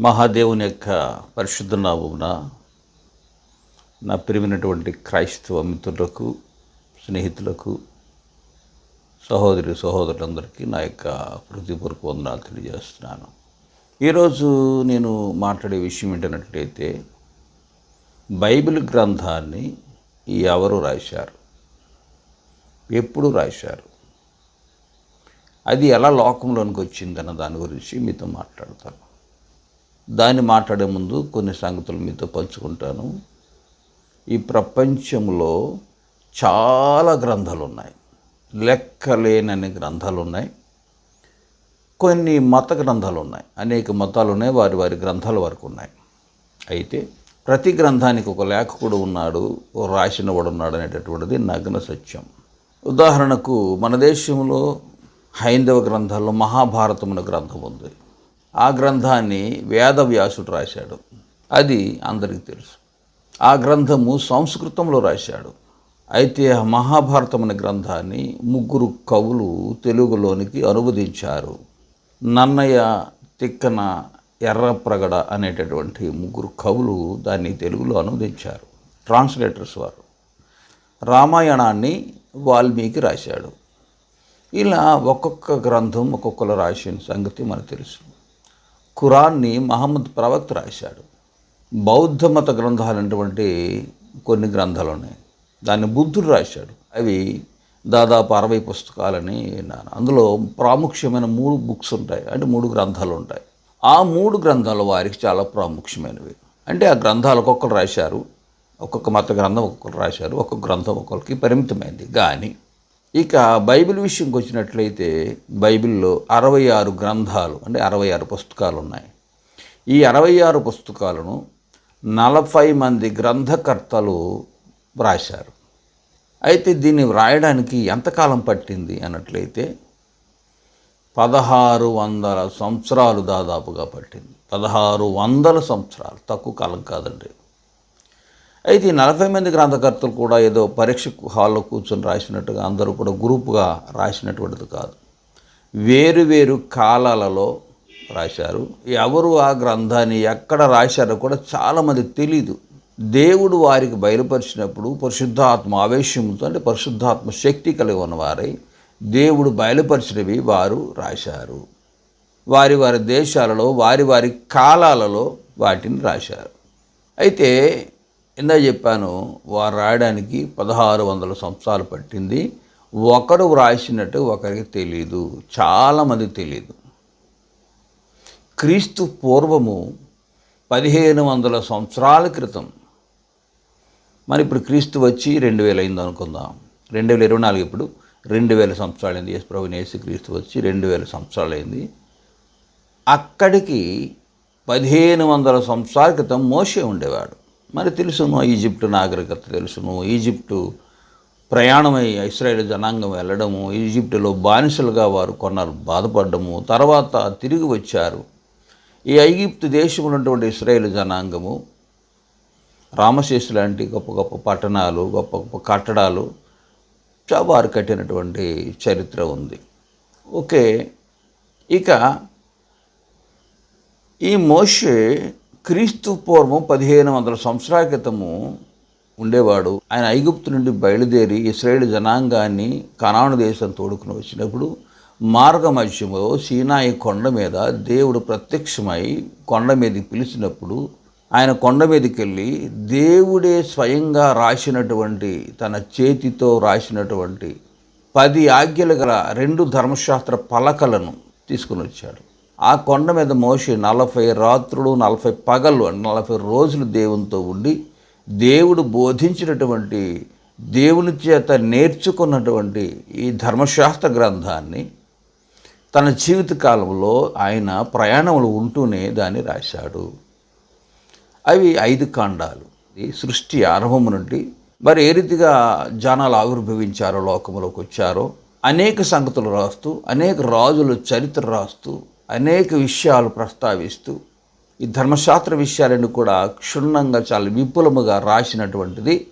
మహాదేవుని యొక్క పరిశుద్ధ నామమున నా ప్రియమైనటువంటి క్రైస్తవ మిత్రులకు స్నేహితులకు సహోదరి సహోదరులందరికీ నా యొక్క హృదయపూర్వక వందనాలు తెలియజేస్తున్నాను. ఈరోజు నేను మాట్లాడే విషయం ఏంటన్నట్లయితే బైబిల్ గ్రంథాన్ని ఎవరు రాశారు? ఎప్పుడు రాశారు? అది ఎలా లోకంలోనికి వచ్చిందన్న దాని గురించి మీతో మాట్లాడతాను. దాన్ని మాట్లాడే ముందు కొన్ని సంగతులు మీతో పంచుకుంటాను. ఈ ప్రపంచంలో చాలా గ్రంథాలు ఉన్నాయి లెక్కలేనని గ్రంథాలు ఉన్నాయి కొన్ని మత గ్రంథాలు ఉన్నాయి అనేక మతాలు ఉన్నాయి వారి వారి గ్రంథాలు వరకు ఉన్నాయి. అయితే ప్రతి గ్రంథానికి ఒక లేఖకుడు ఉన్నాడు ఓ రాసినవాడు ఉన్నాడు అనేటటువంటిది నగ్న సత్యం. ఉదాహరణకు మన దేశంలో హైందవ గ్రంథాల్లో మహాభారతం అనే గ్రంథం ఉంది. ఆ గ్రంథాన్ని వేదవ్యాసుడు రాశాడు. అది అందరికీ తెలుసు. ఆ గ్రంథము సంస్కృతంలో రాశాడు. అయితే మహాభారతం అనే గ్రంథాన్ని ముగ్గురు కవులు తెలుగులోనికి అనువదించారు. నన్నయ్య తిక్కన ఎర్రప్రగడ అనేటటువంటి ముగ్గురు కవులు దాన్ని తెలుగులో అనువదించారు. ట్రాన్స్లేటర్స్ వారు. రామాయణాన్ని వాల్మీకి రాశాడు. ఇలా ఒక్కొక్క గ్రంథం ఒక్కొక్కరు రాసిన సంగతి మనకు తెలుసు. ఖురాన్ని మహమ్మద్ ప్రవక్త రాశాడు. బౌద్ధ మత గ్రంథాలైనటువంటి కొన్ని గ్రంథాలు ఉన్నాయి దాన్ని బుద్ధుడు రాశాడు. అవి దాదాపు అరవై పుస్తకాలని విన్నాను అందులో ప్రాముఖ్యమైన మూడు బుక్స్ ఉంటాయి. అంటే మూడు గ్రంథాలు ఉంటాయి. ఆ మూడు గ్రంథాలు వారికి చాలా ప్రాముఖ్యమైనవి. అంటే ఆ గ్రంథాలు ఒక్కొక్కరు రాశారు. ఒక్కొక్క మత గ్రంథం ఒక్కొక్కరు రాశారు. ఒక్కొక్క గ్రంథం ఒక్కొక్కరికి పరిమితమైంది. కానీ ఇక బైబిల్ విషయంకి వచ్చినట్లయితే బైబిల్లో అరవై ఆరు గ్రంథాలు అంటే అరవై ఆరు పుస్తకాలు ఉన్నాయి ఈ అరవై ఆరు పుస్తకాలను నలభై మంది గ్రంథకర్తలు వ్రాశారు. అయితే దీన్ని వ్రాయడానికి ఎంతకాలం పట్టింది అన్నట్లయితే పదహారు వందల సంవత్సరాలు దాదాపుగా పట్టింది. పదహారు వందల సంవత్సరాలు తక్కువ కాలం కాదండి. అయితే ఈ నలభై మంది గ్రంథకర్తలు కూడా ఏదో పరీక్ష హాల్లో కూర్చొని రాసినట్టుగా అందరూ కూడా గ్రూపుగా రాసినటువంటిది కాదు. వేరు వేరు కాలాలలో రాశారు. ఎవరు ఆ గ్రంథాన్ని ఎక్కడ రాశారో కూడా చాలామంది తెలీదు. దేవుడు వారికి బయలుపరిచినప్పుడు పరిశుద్ధాత్మ ఆవేశంతో అంటే పరిశుద్ధాత్మ శక్తి కలిగి ఉన్నవారై దేవుడు బయలుపరిచినవి వారు రాశారు. వారి వారి దేశాలలో వారి వారి కాలాలలో వాటిని రాశారు. అయితే ఇందా చెప్పాను వారు రాయడానికి పదహారు వందల సంవత్సరాలు పట్టింది. ఒకరు వ్రాసినట్టు ఒకరికి తెలియదు చాలామంది తెలియదు క్రీస్తు పూర్వము పదిహేను వందల సంవత్సరాల క్రితం. మరి ఇప్పుడు క్రీస్తు వచ్చి రెండు వేలు అయింది అనుకుందాం. రెండు వేల ఇరవై నాలుగు ఇప్పుడు రెండు వేల సంవత్సరాలు అయింది. యేసు ప్రభు యేసు క్రీస్తు వచ్చి రెండు వేల సంవత్సరాలు అయింది. అక్కడికి పదిహేను వందల సంవత్సరాల క్రితం మోసే ఉండేవాడు. మరి తెలుసును ఈజిప్టు నాగరికత తెలుసును. ఈజిప్టు ప్రయాణమై ఇస్రాయేల్ జనాంగం వెళ్ళడము ఈజిప్టులో బానిసలుగా వారు కొన్నారు బాధపడ్డము. తర్వాత తిరిగి వచ్చారు. ఈ ఐగిప్తు దేశం ఉన్నటువంటి ఇస్రాయేల్ జనాంగము రామశేషు లాంటి గొప్ప గొప్ప పట్టణాలు గొప్ప గొప్ప కట్టడాలు వారు కట్టినటువంటి చరిత్ర ఉంది. ఓకే ఇక ఈ మోషే క్రీస్తు పూర్వం పదిహేను వందల సంవత్సరాల క్రితము ఉండేవాడు. ఆయన ఐగుప్తు నుండి బయలుదేరి ఇస్రాయేల్ జనాంగాన్ని కనాను దేశం తోడుకుని వచ్చినప్పుడు మార్గ మధ్యలో సీనాయి కొండ మీద దేవుడు ప్రత్యక్షమై కొండ మీదకి పిలిచినప్పుడు ఆయన కొండ మీదకి వెళ్ళి దేవుడే స్వయంగా రాసినటువంటి తన చేతితో రాసినటువంటి పది ఆజ్ఞలు గల రెండు ధర్మశాస్త్ర పలకలను తీసుకుని వచ్చాడు. ఆ కొండ మీద మోషే నలభై రాత్రులు నలభై పగళ్ళు నలభై రోజులు దేవునితో ఉండి దేవుడు బోధించినటువంటి దేవుని చేత నేర్చుకున్నటువంటి ఈ ధర్మశాస్త్ర గ్రంథాన్ని తన జీవితకాలంలో ఆయన ప్రయాణంలో ఉంటూనే దాన్ని రాశాడు. అవి ఐదు కాండాలు ఈ సృష్టి ఆరంభం నుండి మరి ఏ రీతిగా జనాలు ఆవిర్భవించారో లోకంలోకి వచ్చారో అనేక సంగతులు రాస్తూ అనేక రాజుల చరిత్ర రాస్తూ అనేక విషయాలు ప్రస్తావిస్తూ ఈ ధర్మశాస్త్ర విషయాలను కూడా క్షుణ్ణంగా చాలా విపులముగా రాసినటువంటిది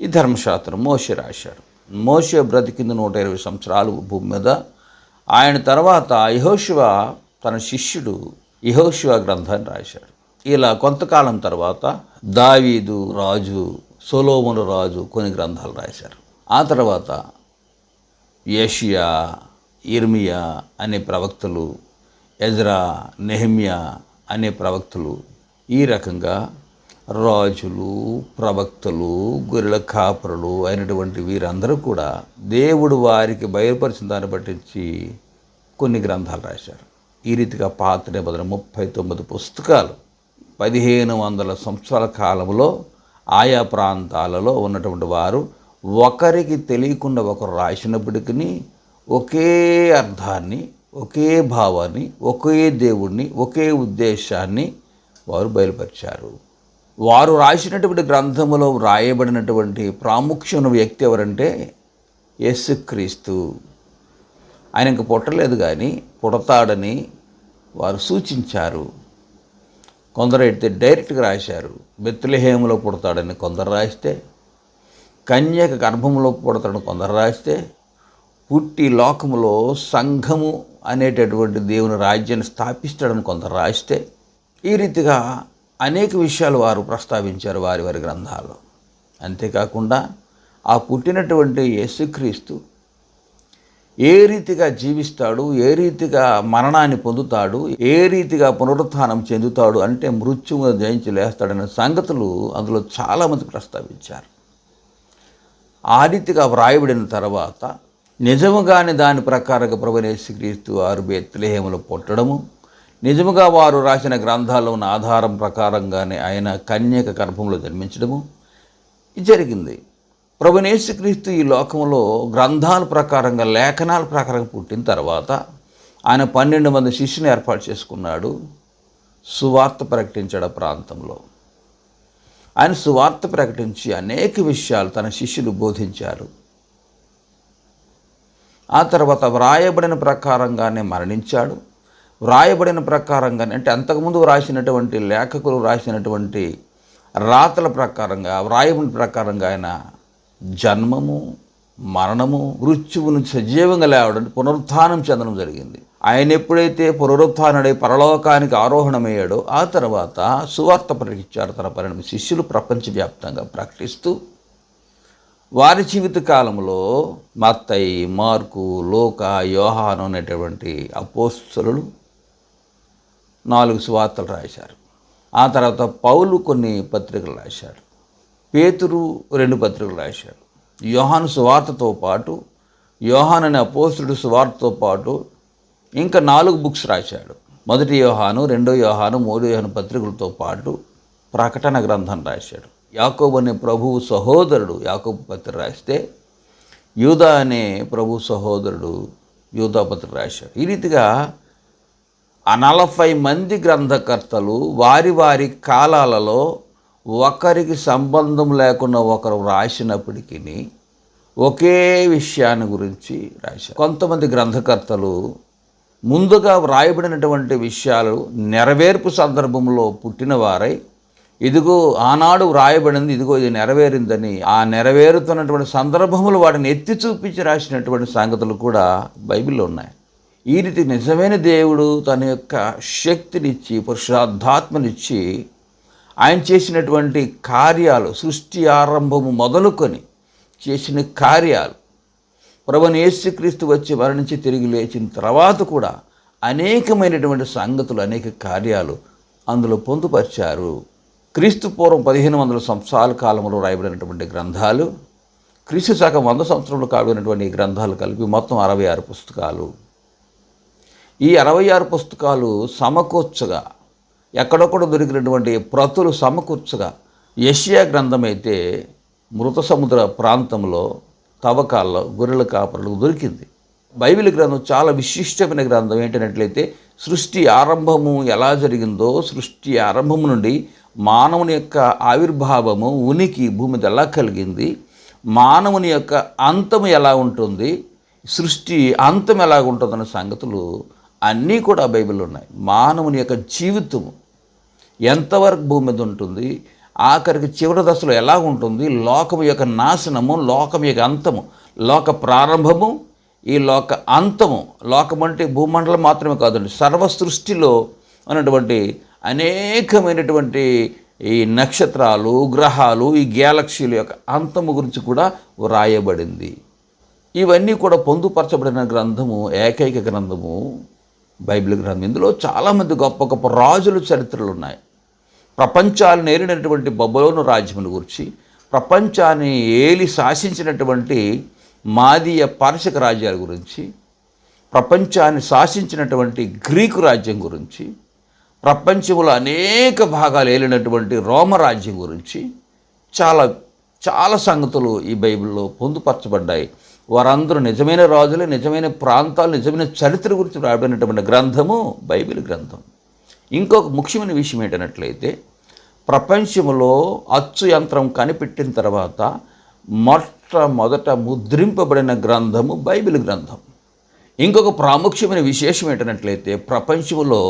ఈ ధర్మశాస్త్రం మోషే రాశాడు మోషే బ్రతికింది నూట ఇరవై సంవత్సరాలు భూమి మీద. ఆయన తర్వాత యహోశివ తన శిష్యుడు యహోశివ గ్రంథాన్ని రాశాడు ఇలా కొంతకాలం తర్వాత దావీదు రాజు సొలోమును రాజు కొన్ని గ్రంథాలు రాశారు. ఆ తర్వాత యషియా ఇర్మియా అనే ప్రవక్తలు ఎజ్రా నెహమియా అనే ప్రవక్తలు ఈ రకంగా రాజులు ప్రవక్తలు గొర్రెల కాపరులు అయినటువంటి వీరందరూ కూడా దేవుడు వారికి బయలుపరిచిన దాన్ని పట్టించి కొన్ని గ్రంథాలు రాశారు. ఈ రీతిగా పాత నిబంధన ముప్పై తొమ్మిది పుస్తకాలు పదిహేను వందల సంవత్సరాల కాలంలో ఆయా ప్రాంతాలలో ఉన్నటువంటి వారు ఒకరికి తెలియకుండా ఒకరు రాసినప్పటికీ ఒకే అర్థాన్ని ఒకే భావాన్ని ఒకే దేవుణ్ణి ఒకే ఉద్దేశాన్ని వారు బయలుపరిచారు. వారు రాసినటువంటి గ్రంథములో వ్రాయబడినటువంటి ప్రాముఖ్యమైన వ్యక్తి ఎవరంటే యేసుక్రీస్తు. ఆయన ఇంక పుట్టలేదు కానీ పుడతాడని వారు సూచించారు. కొందరు అయితే డైరెక్ట్గా రాశారు బెత్తులహేములో పుడతాడని కొందరు రాస్తే కన్యక గర్భంలో పుడతాడని కొందరు రాస్తే పుట్టి లోకములో సంఘము అనేటటువంటి దేవుని రాజ్యాన్ని స్థాపిస్తాడని కొందరు రాస్తే ఈ రీతిగా అనేక విషయాలు వారు ప్రస్తావించారు వారి వారి గ్రంథాల్లో. అంతేకాకుండా ఆ పుట్టినటువంటి యేసుక్రీస్తు ఏ రీతిగా జీవిస్తాడు ఏ రీతిగా మరణాన్ని పొందుతాడు ఏ రీతిగా పునరుత్థానం చెందుతాడు అంటే మృత్యువు జయించి లేస్తాడనే సంగతులు అందులో చాలామంది ప్రస్తావించారు. ఆ రీతిగా వ్రాయబడిన తర్వాత నిజముగానే దాని ప్రకారంగా ప్రభునేశ్వరీస్తు వారు బెత్లహేములు పుట్టడము. నిజముగా వారు రాసిన గ్రంథాల్లో ఉన్న ఆధారం ప్రకారంగానే ఆయన కన్యక గర్భంలో జన్మించడము ఇది జరిగింది ప్రభునేశ్వక్రీస్తు ఈ లోకంలో గ్రంథాల ప్రకారంగా లేఖనాల ప్రకారంగా పుట్టిన తర్వాత ఆయన పన్నెండు మంది శిష్యుని ఏర్పాటు చేసుకున్నాడు సువార్త ప్రకటించడ ప్రాంతంలో. ఆయన సువార్త ప్రకటించి అనేక విషయాలు తన శిష్యులు బోధించారు. ఆ తర్వాత వ్రాయబడిన ప్రకారంగానే మరణించాడు. వ్రాయబడిన ప్రకారంగానే అంటే అంతకుముందు వ్రాసినటువంటి లేఖకులు వ్రాసినటువంటి రాతల ప్రకారంగా వ్రాయబడిన ప్రకారంగా ఆయన జన్మము మరణము మృత్యువును సజీవంగా లేవడం పునరుత్థానం చెందడం జరిగింది. ఆయన ఎప్పుడైతే పునరుత్థానుడై పరలోకానికి ఆరోహణమయ్యాడో ఆ తర్వాత సువార్త ప్రకటించారు. తన పరిణామ శిష్యులు ప్రపంచవ్యాప్తంగా ప్రకటిస్తూ వారి జీవిత కాలంలో మత్తయి మార్కు లోక యోహాను అనేటువంటి అపోస్తులు నాలుగు సువార్తలు రాశారు. ఆ తర్వాత పౌలు కొన్ని పత్రికలు రాశాడు. పేతురు రెండు పత్రికలు రాశాడు. యోహాను సువార్తతో పాటు యోహాన్ అనే అపోస్తుడు సువార్తతో పాటు ఇంకా నాలుగు బుక్స్ రాశాడు. మొదటి యోహాను రెండో యోహాను మూడో యోహాను పత్రికలతో పాటు ప్రకటన గ్రంథం రాశాడు. యాకోబు అనే ప్రభువు సహోదరుడు యాకోబు పత్ర రాస్తే యూదా అనే ప్రభు సహోదరుడు యూదాపత్ర రాశాడు. ఈ రీతిగా ఆ నలభై మంది గ్రంథకర్తలు వారి వారి కాలాలలో ఒకరికి సంబంధం లేకుండా ఒకరు రాసినప్పటికీ ఒకే విషయాన్ని గురించి రాశారు. కొంతమంది గ్రంథకర్తలు ముందుగా వ్రాయబడినటువంటి విషయాలు నెరవేర్పు సందర్భంలో పుట్టిన వారై ఇదిగో ఆనాడు వ్రాయబడింది ఇదిగో ఇది నెరవేరిందని. ఆ నెరవేరుతున్నటువంటి సందర్భములు వాటిని ఎత్తి చూపించి రాసినటువంటి సంగతులు కూడా బైబిల్లో ఉన్నాయి. ఈ రీతి నిజమైన దేవుడు తన యొక్క శక్తినిచ్చి పురుషార్థాత్మనిచ్చి ఆయన చేసినటువంటి కార్యాలు సృష్టి ఆరంభము మొదలుకొని చేసిన కార్యాలు ప్రభుని యేసుక్రీస్తు వచ్చి మరణించి తిరిగి లేచిన తర్వాత కూడా అనేకమైనటువంటి సంగతులు అనేక కార్యాలు అందులో పొందుపరిచారు. క్రీస్తు పూర్వం పదిహేను వందల సంవత్సరాల కాలంలో రాయబడినటువంటి గ్రంథాలు క్రీస్తు శాఖ వంద సంవత్సరంలో కాబడినటువంటి గ్రంథాలు కలిపి మొత్తం అరవై ఆరు పుస్తకాలు. ఈ అరవై ఆరు పుస్తకాలు సమకూర్చగా ఎక్కడొక్కడ దొరికినటువంటి ప్రతులు సమకూర్చగా యషియా గ్రంథం అయితే మృత సముద్ర ప్రాంతంలో తవ్వకాల్లో గొర్రెల కాపరులకు దొరికింది. బైబిల్ గ్రంథం చాలా విశిష్టమైన గ్రంథం. ఏంటన్నట్లయితే సృష్టి ఆరంభము ఎలా జరిగిందో సృష్టి ఆరంభము నుండి మానవుని యొక్క ఆవిర్భావము ఉనికి భూమి ఎలా కలిగింది? మానవుని యొక్క అంతం ఎలా ఉంటుంది? సృష్టి అంతం ఎలా ఉంటుందన్న సంగతులు అన్నీ కూడా బైబిల్లో ఉన్నాయి. మానవుని యొక్క జీవితము ఎంతవరకు భూమి మీద ఉంటుంది? ఆఖరికి చివరి దశలో ఎలా ఉంటుంది? లోకం యొక్క నాశనము లోకం యొక్క అంతము లోక ప్రారంభము ఈ లోక అంతము లోకం అంటే భూమండలం మాత్రమే కాదండి సర్వ సృష్టిలో అన్నటువంటి అనేకమైనటువంటి ఈ నక్షత్రాలు గ్రహాలు ఈ గ్యాలక్సీల యొక్క అంతము గురించి కూడా వ్రాయబడింది. ఇవన్నీ కూడా పొందుపరచబడిన గ్రంథము ఏకైక గ్రంథము బైబిల్ గ్రంథం. ఇందులో చాలామంది గొప్ప గొప్ప రాజుల చరిత్రలు ఉన్నాయి. ప్రపంచాలు నేరినటువంటి బొబ్బలోను రాజ్యముల గురించి ప్రపంచాన్ని ఏలి శాసించినటువంటి మాదీయ పార్షిక రాజ్యాల గురించి ప్రపంచాన్ని శాసించినటువంటి గ్రీకు రాజ్యం గురించి ప్రపంచంలో అనేక భాగాలు ఏలినటువంటి రోమరాజ్యం గురించి చాలా చాలా సంగతులు ఈ బైబిల్లో పొందుపరచబడ్డాయి. వారందరూ నిజమైన రాజులు నిజమైన ప్రాంతాలు నిజమైన చరిత్ర గురించి రాబడినటువంటి గ్రంథము బైబిల్ గ్రంథం. ఇంకొక ముఖ్యమైన విషయం ఏంటన్నట్లయితే ప్రపంచంలో అచ్చు యంత్రం కనిపెట్టిన తర్వాత మొట్టమొదట ముద్రింపబడిన గ్రంథము బైబిల్ గ్రంథం. ఇంకొక ప్రాముఖ్యమైన విశేషం ఏంటనట్లయితే ప్రపంచంలో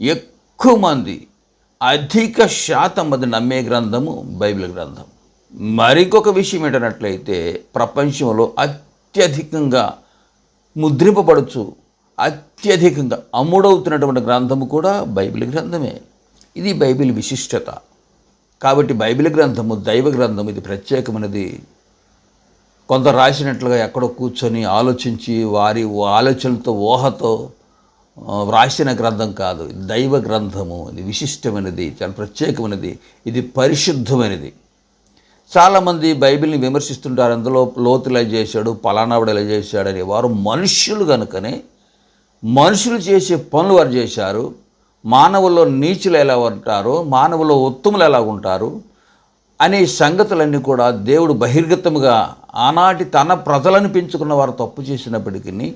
ఎక్కువ మంది అధిక శాతం మంది నమ్మే గ్రంథము బైబిల్ గ్రంథం. మరికొక విషయం ఏంటన్నట్లయితే ప్రపంచంలో అత్యధికంగా ముద్రింపబడచ్చు అత్యధికంగా అమ్ముడవుతున్నటువంటి గ్రంథము కూడా బైబిల్ గ్రంథమే. ఇది బైబిల్ విశిష్టత. కాబట్టి బైబిల్ గ్రంథము దైవ గ్రంథం ఇది ప్రత్యేకమైనది. కొందరు రాసినట్లుగా ఎక్కడో కూర్చొని ఆలోచించి వారి ఆలోచనలతో ఊహతో వ్రాసిన గ్రంథం కాదు దైవ గ్రంథము ఇది విశిష్టమైనది చాలా ప్రత్యేకమైనది ఇది పరిశుద్ధమైనది. చాలామంది బైబిల్ని విమర్శిస్తుంటారు అందులో లోతులా చేశాడు పలానావిడ ఇలా చేశాడని వారు మనుష్యులు కనుకనే మనుషులు చేసే పనులు వారు చేశారు మానవుల్లో నీచులు ఎలా ఉంటారు మానవుల్లో ఉత్తములు ఎలా ఉంటారు అనే సంగతులన్నీ కూడా దేవుడు బహిర్గతముగా ఆనాటి తన ప్రజలను పెంచుకున్న వారు తప్పు చేసినప్పటికీ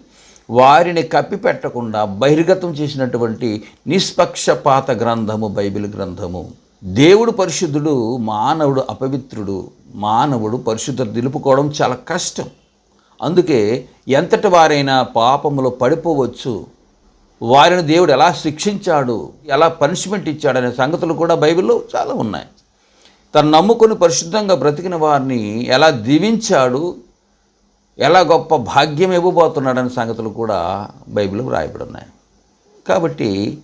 వారిని కప్పిపెట్టకుండా బహిర్గతం చేసినటువంటి నిష్పక్షపాత గ్రంథము బైబిల్ గ్రంథము. దేవుడు పరిశుద్ధుడు మానవుడు అపవిత్రుడు. మానవుడు పరిశుద్ధత నిలుపుకోవడం చాలా కష్టం. అందుకే ఎంతటి వారైనా పాపములో పడిపోవచ్చు. వారిని దేవుడు ఎలా శిక్షించాడు ఎలా పనిష్మెంట్ ఇచ్చాడు అనే సంగతులు కూడా బైబిల్లో చాలా ఉన్నాయి. తను నమ్ముకొని పరిశుద్ధంగా బ్రతికిన వారిని ఎలా దీవించాడు ఎలా గొప్ప భాగ్యం ఇవ్వబోతున్నాడనే సంగతులు కూడా బైబిల్ రాయబడి ఉన్నాయి. కాబట్టి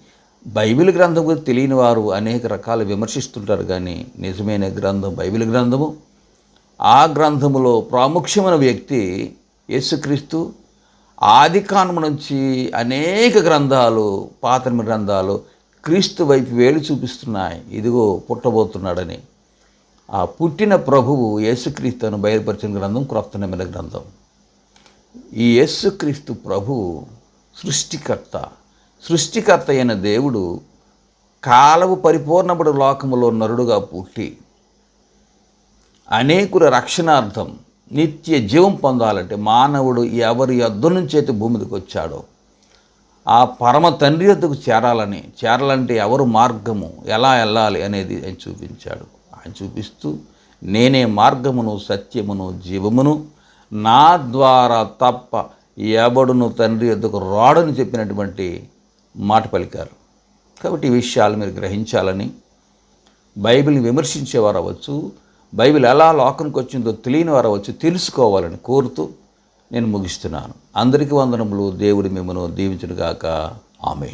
బైబిల్ గ్రంథం గురించి తెలియని వారు అనేక రకాల విమర్శిస్తుంటారు కానీ నిజమైన గ్రంథం బైబిల్ గ్రంథము ఆ గ్రంథములో ప్రాముఖ్యమైన వ్యక్తి యేసుక్రీస్తు. ఆది కాండం నుంచి అనేక గ్రంథాలు పాత గ్రంథాలు క్రీస్తు వైపు వేలు చూపిస్తున్నాయి. ఇదిగో పుట్టబోతున్నాడని. ఆ పుట్టిన ప్రభువు యేసుక్రీస్తును బయలుపరిచిన గ్రంథం క్రొత్త నిమిల గ్రంథం. ఈ యేసుక్రీస్తు ప్రభు సృష్టికర్త. సృష్టికర్త అయిన దేవుడు కాలవు పరిపూర్ణముడు లోకములో నరుడుగా పుట్టి అనేకుల రక్షణార్థం నిత్య జీవం పొందాలంటే మానవుడు ఎవరి యొద్ద నుంచి అయితే భూమికి వచ్చాడో ఆ పరమ తండ్రి యొద్దకు చేరాలని చేరాలంటే ఎవరు మార్గము ఎలా వెళ్ళాలి అనేది ఆయన చూపించాడు. ఆయన చూపిస్తూ నేనే మార్గమును సత్యమును జీవమును నా ద్వారా తప్ప ఎవడును తండ్రి ఎద్దుకు రాడని చెప్పినటువంటి మాట పలికారు. కాబట్టి ఈ విషయాలు మీరు గ్రహించాలని బైబిల్ని విమర్శించేవారు అవ్వచ్చు బైబిల్ ఎలా లోకంకి వచ్చిందో తెలియని వారు అవ్వచ్చు తెలుసుకోవాలని కోరుతూ నేను ముగిస్తున్నాను. అందరికీ వందనములు. దేవుడి మిమ్మను దీవించునుగాక. ఆమె